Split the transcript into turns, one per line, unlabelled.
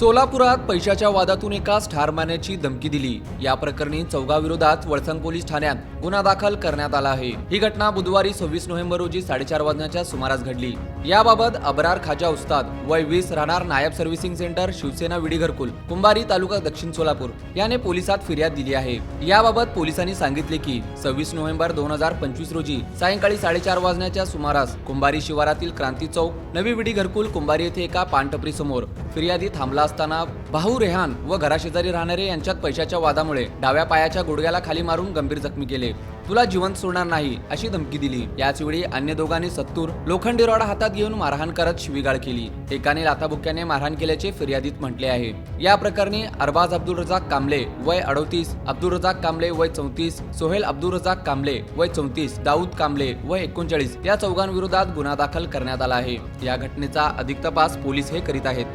सोलापुरात पैशाच्या वादातून एकास ठार मारण्याची धमकी दिली. या प्रकरणी चौघाविरोधात वळसंग पोलीस ठाण्यात गुन्हा दाखल करण्यात आला आहे. ही घटना बुधवारी सव्वीस नोव्हेंबर रोजी साडेचार वाजण्याच्या सुमारास घडली. याबाबत अबरार खाजा उस्ताद वय वीस राहणार नायब सर्व्हिसिंग सेंटर शिवसेना विडी घरकुल कुंभारी तालुका दक्षिण सोलापूर याने पोलिसात फिर्याद दिली आहे. याबाबत पोलिसांनी सांगितले की सव्वीस नोव्हेंबर दोन हजार पंचवीस रोजी सायंकाळी साडेचार वाजण्याच्या सुमारास कुंभारी शिवारातील क्रांती चौक नवी विडी घरकुल कुंभारी येथे एका पानटपरी समोर फिर्यादी थांबला असताना भाऊ रेहान व घराशेजारी राहणारे यांच्यात पैशाच्या वादामुळे डाव्या पायाच्या गुडघ्याला खाली मारून गंभीर जखमी केले. तुला जिवंत सोडणार नाही अशी धमकी दिली. याच वेळी अन्य दोघांनी सत्तूर लोखंडी रॉड हातात घेऊन मारहाण करत शिवीगाळ केली. एकाने लाथाबुक्याने मारहाण केल्याचे फिर्यादीत म्हटले आहे. या प्रकरणी अरबाज अब्दुल रजाक कांबळे वय अडोतीस अब्दुल रजाक कांबळे वय चौतीस सोहेल अब्दुल रजाक कांबळे वय चौतीस दाऊद कांबळे वय एकोणचाळीस या चौघांविरोधात गुन्हा दाखल करण्यात आला आहे. या घटनेचा अधिक तपास पोलीस हे करीत आहेत.